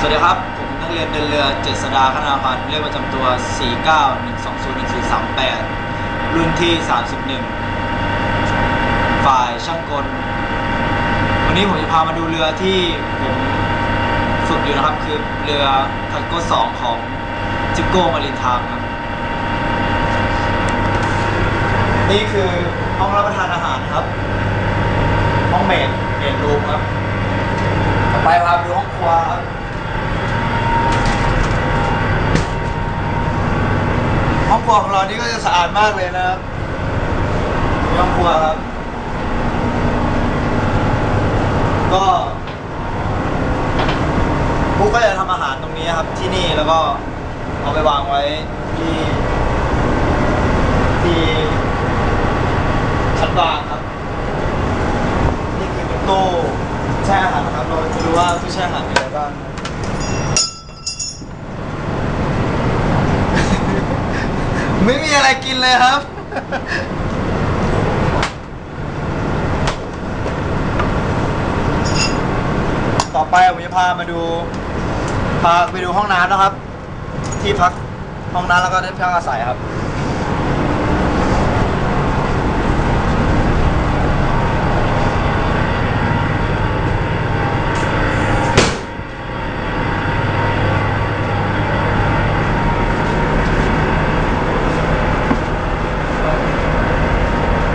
สวัสดีครับ ผมนักเรียนเดินเรือเจษดาคณาพันธ์เลขประจำตัว 49120143รุ่นที่ 31 ฝ่ายช่างกล วันนี้ผมจะพามาดูเรือที่ผมฝึกอยู่นะครับ คือเรือทักโก้สองของจิโก้มารินทามครับ นี่คือห้องรับประทานอาหารครับ ห้องเมดเมดรูมครับ ต่อไปพาไปดูห้องครัวครับ องครัวของเรานี่ก็จะสะอาดมากเลยนะครับห้องครัวครับ ก็ปุ๊กก็จะทำอาหารตรงนี้ครับที่นี่แล้วก็เอาไปวางไว้ที่ที่ชั้นวางครับ นี่คือเป็นตู้แช่อาหารนะครับ เราจะดูว่าตู้แช่อาหารมีอะไรบ้าง ไม่มีอะไรกินเลยครับ ต่อไปผมจะพามาดู พาไปดูห้องน้ำนะครับ ที่พักห้องน้ำแล้วก็ที่พักอาศัยครับ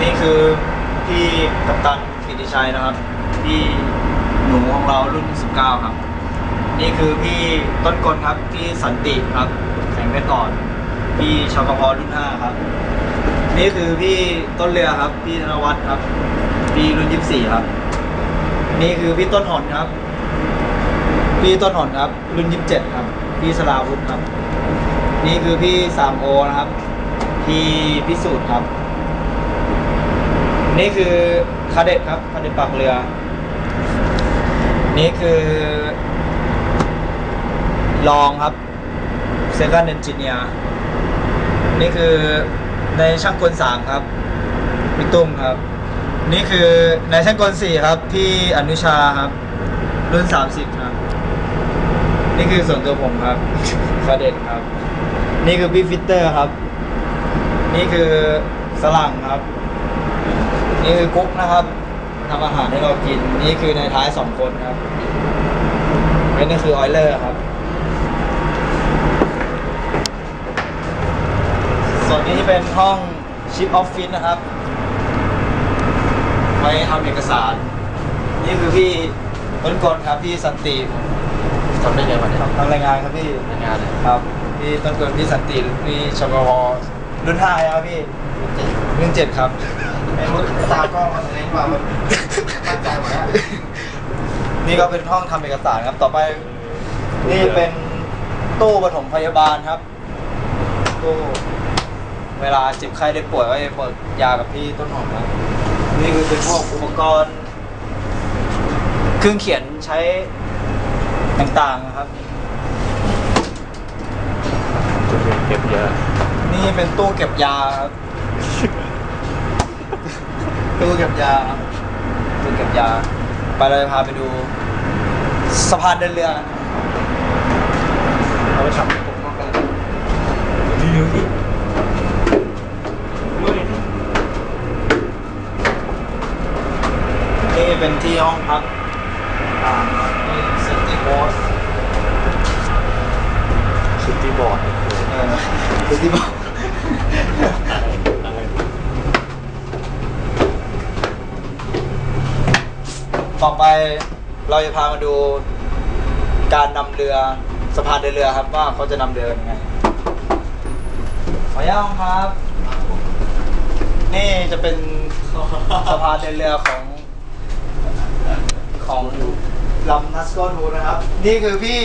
นี่คือพี่ กัปตันกิติชัยนะครับ พี่หนูของเรารุ่น 19 ครับ นี่คือพี่ต้นกลครับพี่สันติครับ แสงเพชรอ่อน พี่ชาวกพรุ่น 5 ครับ นี่คือพี่ต้นเรือครับ พี่ธนวัฒน์ครับ พี่รุ่น 24 ครับ นี่คือพี่ต้นหอนครับ พี่ต้นหอนครับ รุ่น 27 ครับ พี่สลาวุธครับ นี่คือพี่สามโอนะครับ พี่พิสูจน์ครับ นี่คือคาเด็ดครับคาเด็ดปักเรือ นี่คือลองครับเซคันเอนจิเนียนี่คือในช่างกลสามครับพี่ตุ้มครับ นี่คือในช่างกลสี่ครับ พี่อนุชาครับ รุ่นสามสิบครับ นี่คือส่วนตัวผมครับคาเด็ดครับ นี่คือพี่ฟิตเตอร์ครับ นี่คือสลังครับ นี่คือกุ๊กนะครับทำอาหารให้เรากิน นี่คือในท้ายสองคนครับและนี่คือออยเลอร์ครับ ส่วนนี้เป็นห้องชิปออฟฟิศนะครับ ไว้ทำเอกสาร นี่คือพี่ต้นกลครับพี่สันติทำได้ไงวะเนี่ยทำทำรายงานครับพี่ทำงานเลยครับ พี่ต้นกลพี่สันติพี่ชกว รุ่นห้าครับพี่รุ่นเจ็ดครับไม่รู้ตากล้องมันเล็กกว่ามันมั่นใจหมดแล้วนี่ก็เป็นห้องทำเอกสารครับ ต่อไป นี่เป็นตู้ปฐมพยาบาลครับ ตู้เวลาเจ็บไข้ได้ป่วยก็จะเปิดยากับพี่ต้นหอมครับนี่คือเป็นพวกอุปกรณ์ เครื่องเขียนใช้ต่างๆนะครับจุดเก็บเยอะ นี่เป็นตู้เก็บยาครับตู้เก็บยาครับตู้เก็บยา ไปเราจะพาไปดูสะพานเดินเรือกันเอาไปทำผมมากเลยดีดีนี่เป็นที่ห้องพักอ่านี่เซนติโบสซิตี้บอร์ด เออเซนติโบสอะไร ต่อไปเราจะพามาดูการนำเรือสะพานเดินเรือครับว่าเขาจะนำเรือยังไงขออนุญาตครับ นี่จะเป็นสะพานเดินเรือของของลำนัสโกทูนะครับ นี่คือพี่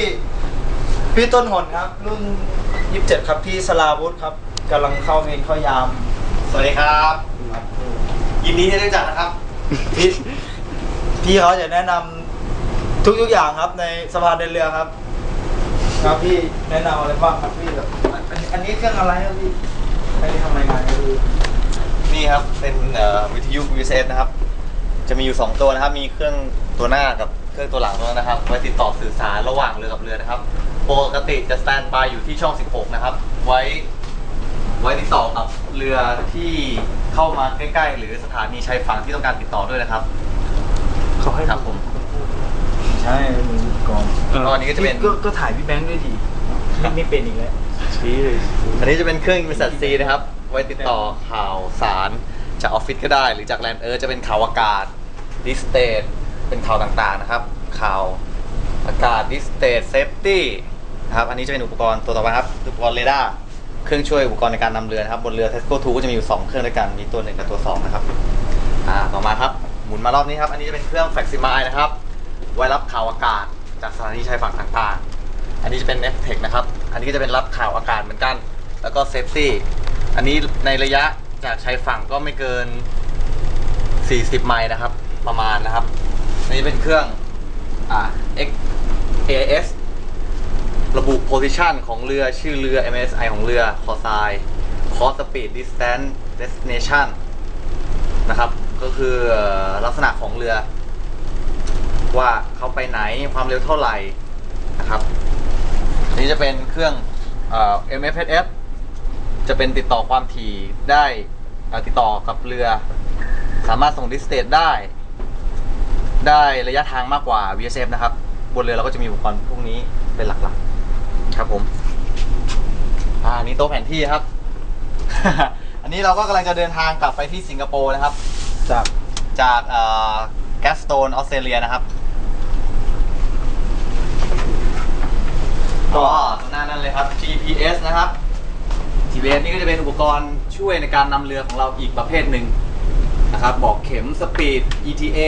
พี่ต้นหนครับ รุ่น 27 ครับ พี่สลาวุธครับ กำลังเข้าเมนเข้ายาม สวัสดีครับ ยินดีที่ได้รู้จักนะครับ พี่พี่เขาจะแนะนำทุกๆอย่างครับในสะพานเดินเรือครับ ครับพี่แนะนำอะไรบ้างครับพี่แบบอันอันนี้เครื่องอะไรครับพี่อันนี้ทำรายงานครับพี่นี่ครับเป็นเอ่อวิทยุ VSS นะครับ จะมีอยู่ 2 ตัวนะครับ มีเครื่องตัวหน้ากับเครื่องตัวหลังตรงนั้นนะครับ ไว้ติดต่อสื่อสารระหว่างเรือกับเรือนะครับ ปกติจะสแตนบายอยู่ที่ช่อง 16 นะครับ ไว้ ไว้ติดต่อกับเรือที่เข้ามาใกล้ๆ หรือสถานีชายฝั่งที่ต้องการติดต่อด้วยนะครับเขาให้ครับผมใช่มือก่อนตอนนี้ก็จะเป็นก็ก็ถ่ายพี่แบงค์ด้วยดิไม่ไม่เป็นอีกแล้วชี้เลยอันนี้จะเป็นเครื่องบริษัทซีนะครับ ไว้ติดต่อข่าวสารจากออฟฟิศก็ได้ หรือจากแลนด์เอิร์จะเป็นข่าวอากาศดิสเตทเป็นข่าวต่างๆนะครับ ข่าวอากาศดิสเตทเซฟตี้นะครับอันนี้จะเป็นอุปกรณ์ตัวต่อไปครับอุปกรณ์เรดาร์ เครื่องช่วยอุปกรณ์ในการนำเรือนะครับบนเรือ Tesco 2ก็จะมีอยู่ 2 เครื่องด้วยกันมีตัว 1 กับตัว 2 นะครับอ่าต่อมาครับหมุนมารอบนี้ครับ อันนี้จะเป็นเครื่องแฟกซิมายนะครับ ไว้รับข่าวอากาศจากสถานีชายฝั่งต่างๆ อันนี้จะเป็น f t e c นะครับ อันนี้ก็จะเป็นรับข่าวอากาศเหมือนกัน แล้วก็เซฟตี้อันนี้ในระยะจากชายฝั่งก็ไม่เกิน 40 ไมล์นะครับ ประมาณนะครับ อันนี้เป็นเครื่องอ่า X AS ระบุ position ของเรือชื่อเรือ MSI ของเรือคอ s ไซ course speed distance destination นะครับก็คือลักษณะของเรือ ว่าเขาไปไหนความเร็วเท่าไหร่นะครับอันนี้จะเป็นเครื่องเอ่อ MFSF จะเป็นติดต่อความถี่ได้ติดต่อกับเรือ สามารถส่งดิสเตทได้ ได้ระยะทางมากกว่า VSF นะครับ บนเรือเราก็จะมีอุปกรณ์พวกนี้เป็นหลักๆ ครับผม อ่านี่โต๊ะแผนที่ครับ อันนี้เราก็กำลังจะเดินทางกลับไปที่สิงคโปร์นะครับ จากจากแกสโตนออสเตรเลียนะครับก็ตรงหน้านั้นเลยครับ GPS นะครับ GPS นี่ก็จะเป็นอุปกรณ์ช่วยในการนำเรือของเราอีกประเภทหนึ่งนะครับ บอกเข็มสปีด ETA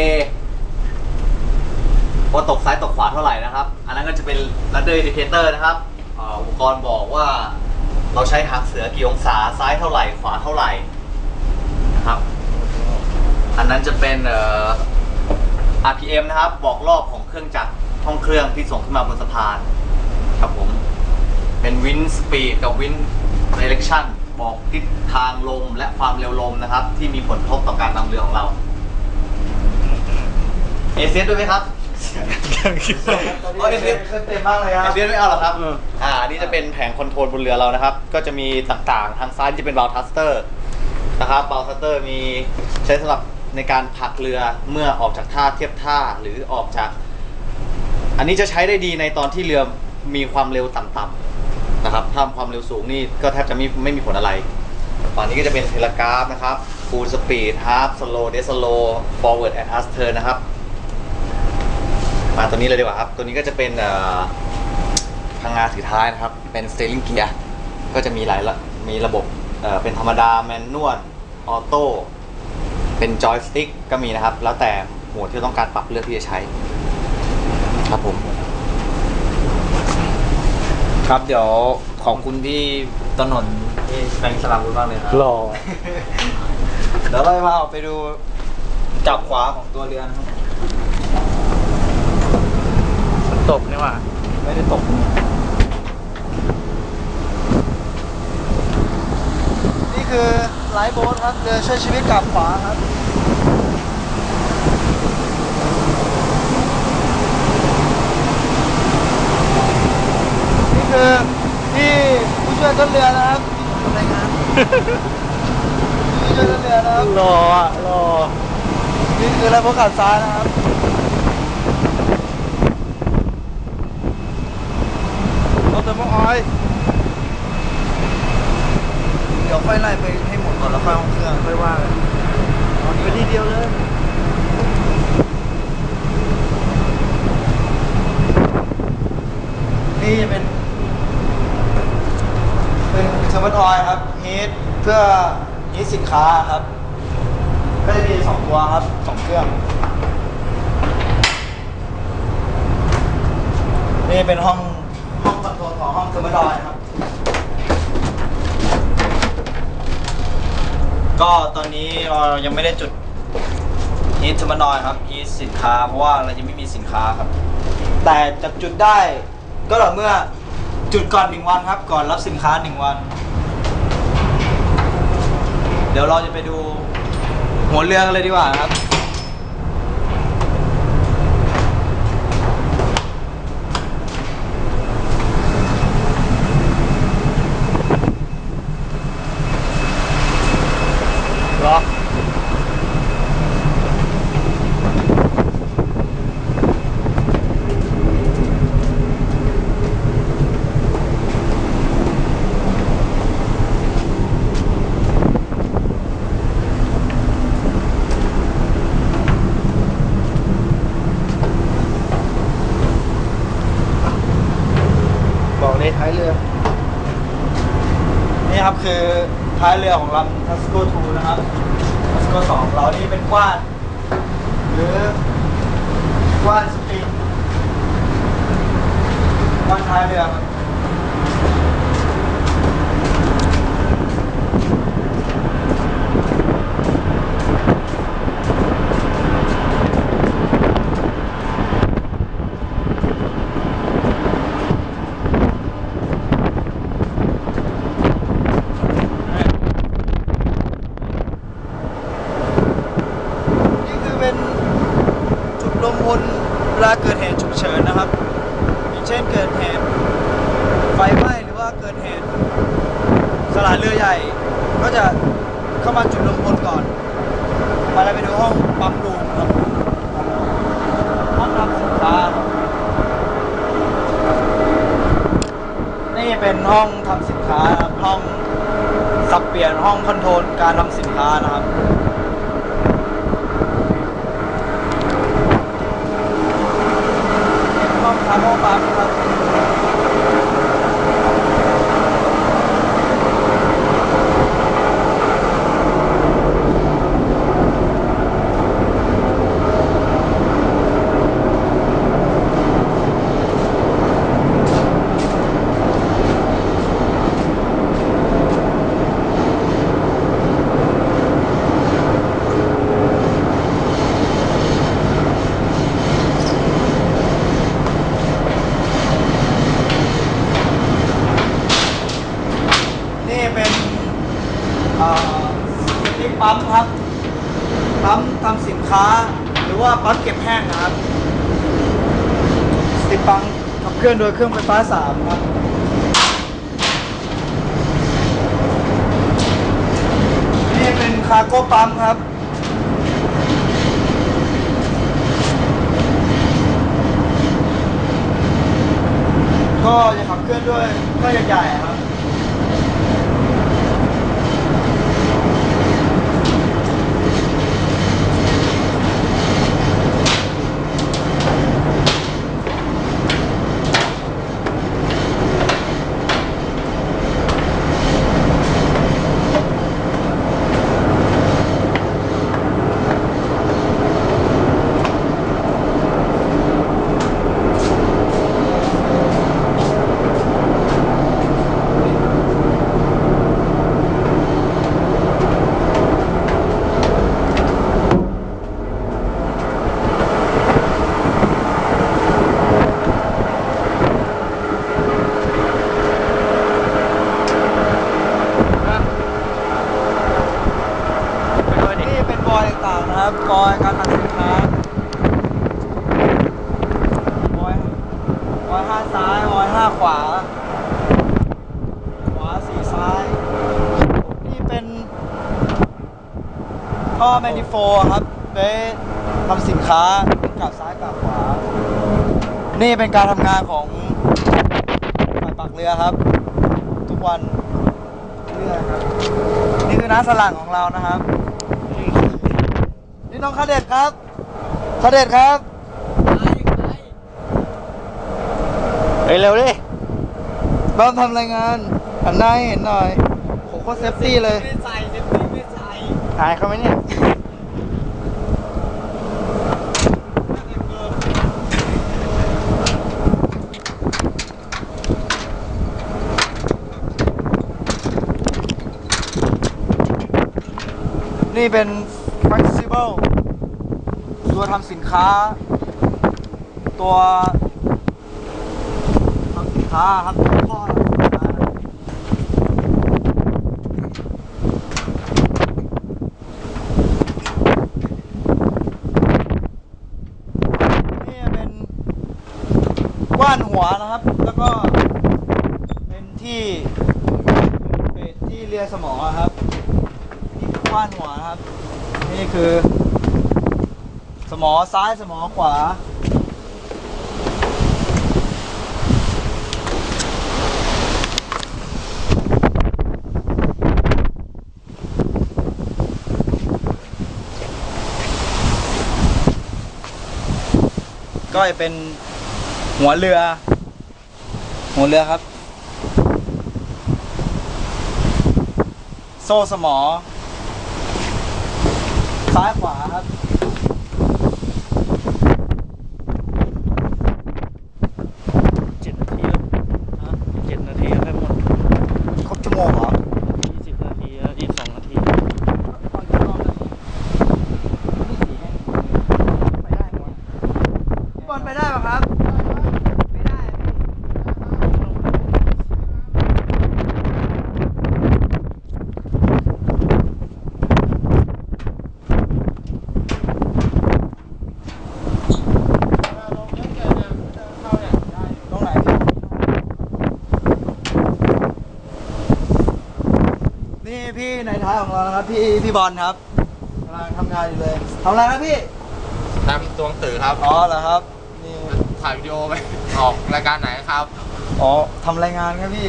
ว่าตกซ้ายตกขวาเท่าไหร่นะครับ อันนั้นก็จะเป็น Rudder Indicator นะครับ อ่าอุปกรณ์บอกว่าเราใช้หางเสือกี่องศาซ้ายเท่าไหร่ขวาเท่าไหร่นะครับ อันนั้นจะเป็นเอ่อ RPM นะครับบอกรอบของเครื่องจักรห้องเครื่องที่ส่งขึ้นมาบนสะพานครับผม เป็น wind speed กับ wind direction บอกทิศทางลมและความเร็วลมนะครับ ที่มีผลกระทบต่อการนำเรือของเรา เอเซด้วยไหมครับ โอ้ยเต็มเต็มมากเลยครับเอเซียไม่เอาหรอครับ อ่าอันนี้จะเป็นแผงคอนโทรลบนเรือเรานะครับ ก็จะมีต่างๆ ทางซ้ายจะเป็นบาลทัสเตอร์นะครับบาลทัสเตอร์มีใช้สำหรับในการผลักเรือเมื่อออกจากท่าเทียบท่าหรือออกจาก อันนี้จะใช้ได้ดีในตอนที่เรือมีความเร็วต่ำๆนะครับถ้าความเร็วสูงนี่ก็แทบจะไม่ไม่มีผลอะไรตอนนี้ก็จะเป็นเทเลกราฟนะครับ full speed half slow dead slow forward and aft turn นะครับ มาตัวนี้เลยดีกว่าครับ ตัวนี้ก็จะเป็นเอ่อพังงาถือท้ายนะครับ เป็น steering gear ก็จะมีหลายระมีระบบเอ่อเป็นธรรมดาแมนนวลออโต้เป็นจอยสติ๊กก็มีนะครับ แล้วแต่โหมดที่เราต้องการปรับเลือกที่จะใช้ ครับผมครับเดี๋ยวขอบคุณพี่ถนนที่แบงค์สลับคุณมากเลยครับหล่อเดี๋ยวเราจะพาออกไปดูจับขวาของตัวเรือนะครับ ตกนี่ว่า ไม่ได้ตกนี่คือไลฟ์โบ๊ทครับเรือช่วยชีวิตกลับขวาครับนี่คือที่ผู้ช่วยต้นเรือนะครับรายงานผู้ช่วยต้นเรือนะครับหล่ออะหล่อนี่คือไลฟ์โบ๊ทขับซ้ายนะครับเราเติมออยล์เดี๋ยวค่อยไล่ไปให้หมดก่อนแล้วค่อยห้องเครื่องค่อยว่ากันไปทีเดียวเลยนี่จะเป็น เป็นเทอร์มินออยครับฮีทเพื่อฮีทสินค้าครับ ก็จะมีสองตัวครับสองเครื่อง นี่เป็นห้องห้องคอนโทรลของห้องเทอร์มินออยครับ ก็ตอนนี้เรายังไม่ได้จุดฮีทเทอร์มินออยล์ครับฮีทสินค้าเพราะว่าเรายังไม่มีสินค้าครับ แต่จะจุดได้ก็ต่อเมื่อจุดก่อนหนึ่งวันครับ ก่อนรับสินค้าหนึ่งวัน เดี๋ยวเราจะไปดูหัวเรือกันเลยดีกว่าครับ ท้ายเรือ นี่ครับคือ ท้ายเรือของลำทัสโกทูนะครับทัสโกสองเรานี่เป็นกว้าน หรือกว้านสปริงกว้านท้ายเรือครับนี่คือเป็นจุดลมพลเว ลาเกิดเหตุฉุกเฉินนะครับ อย่างเช่นเกิดเหตุไฟไหม้หรือว่าเกิดเหตุสลายเรือใหญ่ ก็จะเข้ามาจุดลมพลก่อน มาแล้วไปดูห้องปั๊มรูมครับห้องทำสินค้านี่เป็นห้องทำสินค้าครับห้องสับเปลี่ยนห้องคอนโทรลการทำสินค้านะ ครับ ห้องคาร์โมปั๊มครับ นี่เป็นเอ่อที่ปั๊มครับ ปั๊มทำสินค้า หรือว่าปั๊มเก็บแห้งนะครับสติ ปังขับเคลื่อนโดยเครื่องไฟฟ้าสามครับ นี่เป็นคาร์โก้ปั๊มครับก็จะขับเคลื่อนด้วยเครื่องใหญ่ๆครับ นี่เป็นบอยต่างๆนะครับบอยการทำสินค้าบอยบอยห้าซ้ายบอยห้าขวา ขวาสี่ซ้าย นี่เป็นท่อ แมนิโฟรครับไว้ทำสินค้ากลับซ้ายกลับขวา นี่เป็นการทำงานของฝ่ายปักเรือครับ ทุกวันเรื่อยครับ นี่คือน้ำสลังของเรานะครับ นี่น้องคาเดตครับคาเดตครับเฮ้ยเร็วดิบ้ามทำรายงานหันหน้าให้เห็นหน่อยโหโคตรเซฟตี้เลย อายเขาไหมเนี่ยนี่เป็น flexible ตัวทำสินค้า ตัวทำสินค้าครับข้อทำสินค้านี่เป็นก ว้านหัวนะครับ แล้วก็เป็นที่เป็นที่เรียสมองครับ นี่คือกว้านหัวนะครับ นี่คือ สมอซ้ายสมอขวา ก็จะเป็น หัวเรือ หัวเรือครับ โซ่สมอ ซ้ายขวา พี่นี่พี่ในท้ายของเรานะครับพี่พี่บอลครับกำลังทำงานอยู่เลยทำอะไรนะพี่ทำตัวหนังสือครับอ๋อเหรอครับนี่ถ่ายวิดีโอไปออกรายการไหนครับอ๋อทำรายงานครับพี่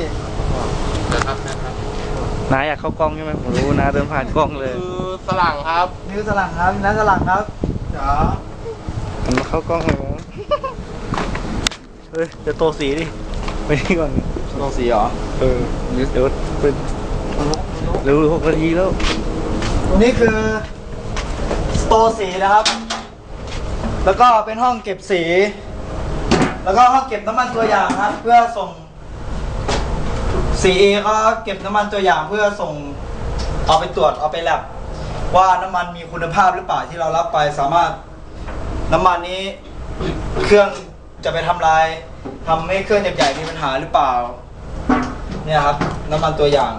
เดี๋ยวครับนะครับนายอยากเข้ากล้องใช่ไหมผมรู้นะเดินผ่านกล้องเลยคือฝรั่งครับนิวสลังครับนัทสลังครับจ๋ามันมาเข้ากล้องเลยมั้งเฮ้ยจะโตสีดิไปนี่ก่อนลงสีเหรอเออเดี๋ยวเป็น เร็วหกนาทีแล้วนี่คือสโตร์สีนะครับ แล้วก็เป็นห้องเก็บสี แล้วก็ห้องเก็บน้ำมันตัวอย่างครับ เพื่อส่งสีเขาเก็บน้ำมันตัวอย่างเพื่อส่งเอาไปตรวจเอาไปแลบว่าน้ำมันมีคุณภาพหรือเปล่าที่เรารับไปสามารถน้ำมันนี้เครื่องจะไปทำลายทำให้เครื่องใหญ่ๆมีปัญหาหรือเปล่าเนี่ยครับ น้ำมันตัวอย่าง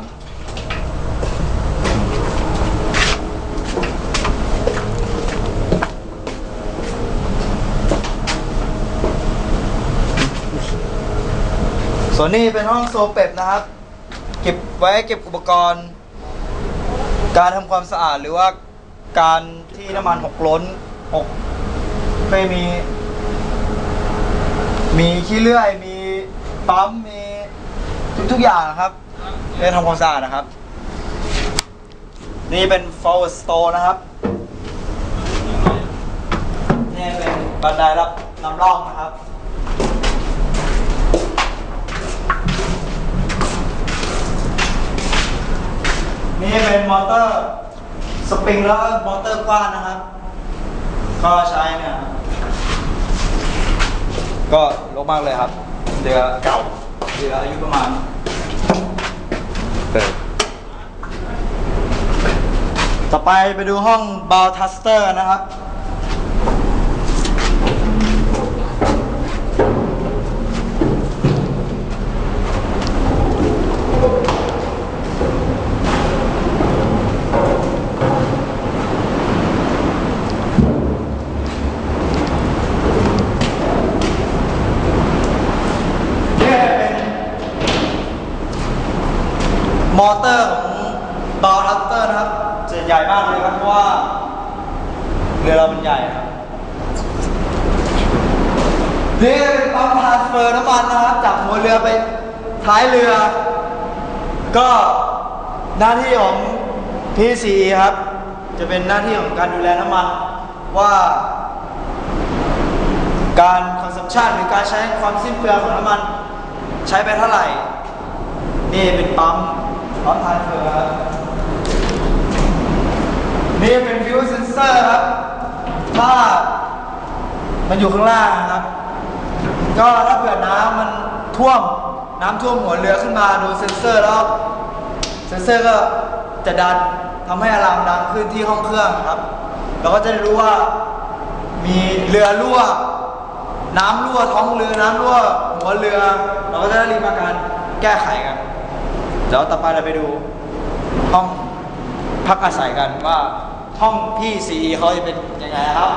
ส่วนนี้เป็นห้องโซเปบนะครับ เก็บไว้เก็บอุปกรณ์ การทำความสะอาดหรือว่าการที่น้ำมันหกล้นหกไม่มี มีขี้เลื่อย มีปั๊มมีทุกๆอย่างนะครับเพื่อทำความสะอาดนะครับ นี่เป็น forward store นะครับนี่เป็นบันไดรับนำร่องนะครับ นี่เป็นมอเตอร์สปริงแล้วก็มอเตอร์กว้างนะครับ ก็ใช้เนี่ย ก็ลกมากเลยครับเรือเก่าเรืออายุประมาณเปิดต่อไปไปดูห้องบาวทัสเตอร์นะครับ อเตอร์ของบาวทัสเตอร์นะครับ จะใหญ่มากเลยครับ เพราะว่าเรือเรามันใหญ่ครับนี่เป็นปั๊มทรานสเฟอร์น้ำมันนะครับ จากหัวเรือไปท้ายเรือ ก็หน้าที่ของ PCE ครับ จะเป็นหน้าที่ของการดูแลน้ำมัน ว่าการคอนซัมชันหรือการใช้ความสิ้นเปลืองของน้ำมัน ใช้ไปเท่าไหร่ นี่เป็นปั๊ม ปั๊มทานเฟอร์ครับนี่เป็นฟิวเซนเซอร์ครับถ้ามันอยู่ข้างล่างครับ ก็ถ้าเผื่อน้ำมันท่วมน้ำท่วมหัวเรือขึ้นมาดนเซนเซอร์แล้วเซนเซอร์ก็จะดันทำให้อะลามดังขึ้นที่ห้องเครื่องครับ เราก็จะได้รู้ว่ามีเรือรั่ว น้ำรั่วท้องเรือน้ำรั่วหัวเรือ เราก็จะได้รีบมาการแก้ไขกัน เดี๋ยวต่อไปเราไปดูห้องพักอาศัยกันว่าห้องพี่ซีเขาจะเป็นยังไงนะครับ